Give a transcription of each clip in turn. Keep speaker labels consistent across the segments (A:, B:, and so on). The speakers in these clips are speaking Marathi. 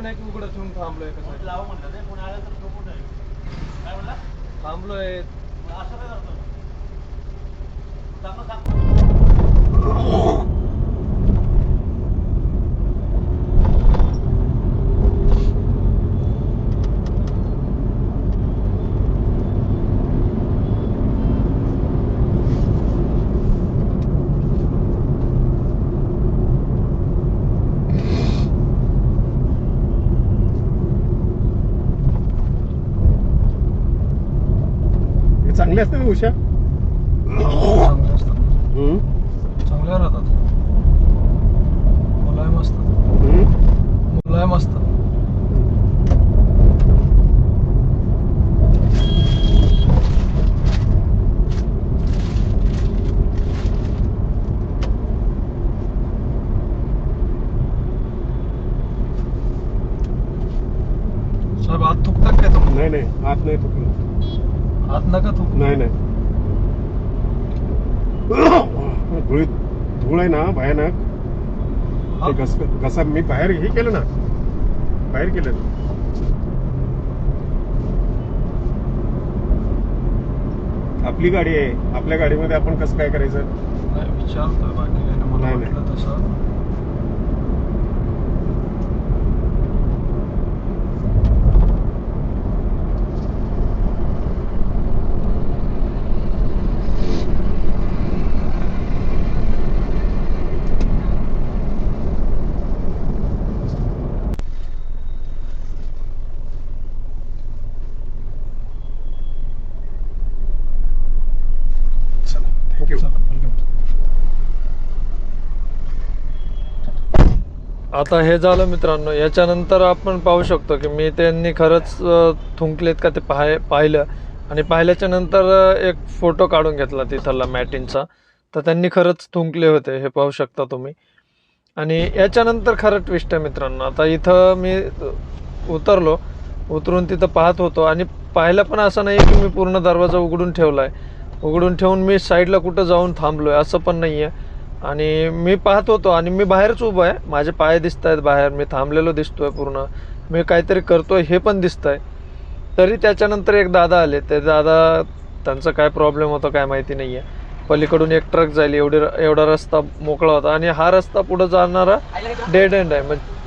A: बी नाही उघडं ठेवून थांबलोय कसं
B: लावा म्हणलं ते कोणी आलं तर झोपून जाईल काय म्हणला?
A: थांबलोय.
B: असं काय करतो? चांगलं सांग
C: हे चांगले असते ना उषा
A: चांगले असतात
C: हम्म.
A: चांगले राहतात. मुलायम असतात.
C: हम्म.
A: मुलायम असतात. साहेब आत थुकतात काय तुम्ही?
C: नाही नाही. आत नाही तुकलं
A: आत नका थुक.
C: नाही नाही. धुळी धूळ आहे ना भयानक. घस घसा मी बाहेर हे केलं ना. बाहेर केलं. आपली गाडी आहे. आपल्या गाडीमध्ये आपण कसं काय करायचं?
A: नाही विचारतोय बाकी नाही. मला तसं.
C: Thank you
A: welcome. आता हे झालं मित्रांनो याच्यानंतर आपण पाहू शकतो की मी त्यांनी खरंच थुंकलेत का ते पाहाय पाहिलं. आणि पाहिल्याच्या नंतर एक फोटो काढून घेतला तिथला मॅटिनचा. तर त्यांनी खरंच थुंकले होते हे पाहू शकता तुम्ही. आणि याच्यानंतर खरं ट्विस्ट आहे मित्रांनो आता इथं मी उतरलो. उतरून तिथं पाहत होतो. आणि पाहिलं पण असं नाही की मी पूर्ण दरवाजा उघडून ठेवला आहे उघडून ठेवून मी साईडला कुठं जाऊन थांबलो आहे असं पण नाही आहे आणि मी पाहत होतो आणि मी बाहेरच उभं आहे. माझे पाय दिसत आहेत बाहेर मी थांबलेलो दिसतो आहे पूर्ण. मी काहीतरी करतो आहे हे पण दिसतंय. तरी त्याच्यानंतर एक दादा आले. ते दादा त्यांचा काय प्रॉब्लेम होता काय माहिती नाही आहे पलीकडून एक ट्रक जाईल एवढी एवढा रस्ता मोकळा होता. आणि हा रस्ता पुढे जाणारा डेड एंड आहे. म्हणजे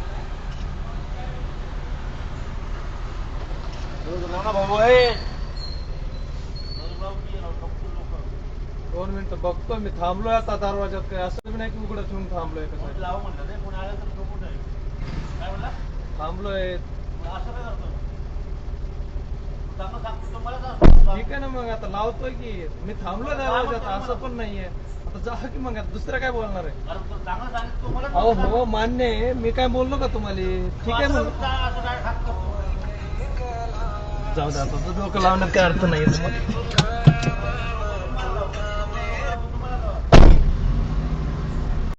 B: भाऊ
A: दोन मिनिटं बघतोय मी थांबलोय आता दरवाजात काय असं बी नाही की उघडं ठेवून थांबलोय कसं थांबलोय. ठीक आहे ना मग आता लावतोय की मी थांबलोय दरवाजात असं पण नाहीये. आता जा की मग आता दुसरं काय बोलणार आहे? अहो हो मान्य आहे. मी काय बोललो का तुम्हाला? ठीक आहे मग? जाऊ दे आता डोकं लावण्यात काय अर्थ नाही